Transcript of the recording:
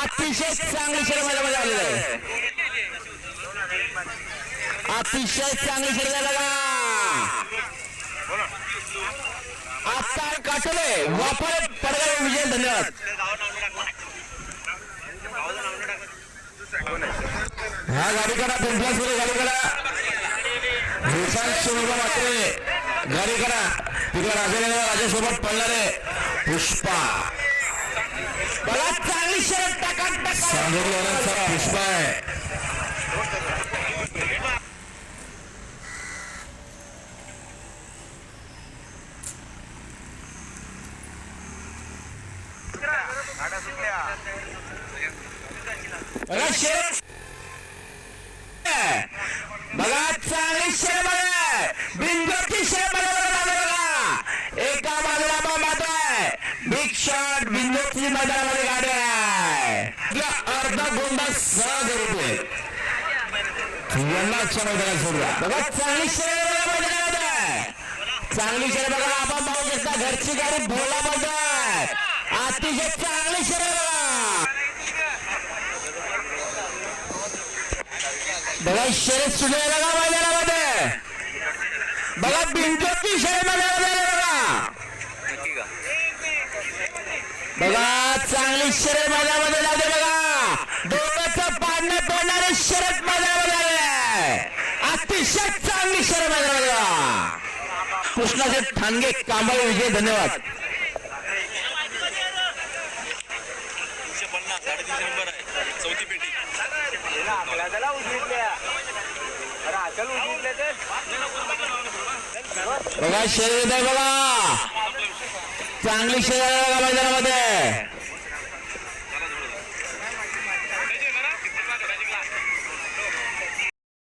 अतिशय चांगली शरद मैदानामध्ये आहे. अतिशय चांगली शरद बघा आता काटले वापर पडगाव विजय धन्यवाद. ह्या गाडीकडा पिंपला सुरू गाडीकडा भूषण शिवबा मात्रे गाडीकडा तिकडे राजा राजासोबत पडणार आहे पुष्पा. मला चांगली शरद टाकाट टाका पुष्पा. आहे बघा शरद बिग शॉट बिंदूची मैदानामध्ये गाडी आहे. आपला अर्धा गोंडा सहज होतोय. यांना अच्छा मैदानात सोडला बघा चांगली शरीर बघा मैदानामध्ये. चांगली शरीर बघा आपण पाहू शकता घरची गाडी भोला मध्ये अतिशय चांगली शरीर बघा. बघा शरद सुद्धा बघा मैदानामध्ये. बघा बिंदूची शरीर मैदानामध्ये बघा बघा चांगली शरद मैदानामध्ये लागते बघा. डोक्याचं पाडणं पडणारे शरद मैदानामध्ये आले अतिशय चांगली शरद मैदानामध्ये कृष्णाचे ठाणगे कांबळे विजय धन्यवाद. चौथी पेटी बघा शरीर बघा. चांगली शर्यत मैदानामध्ये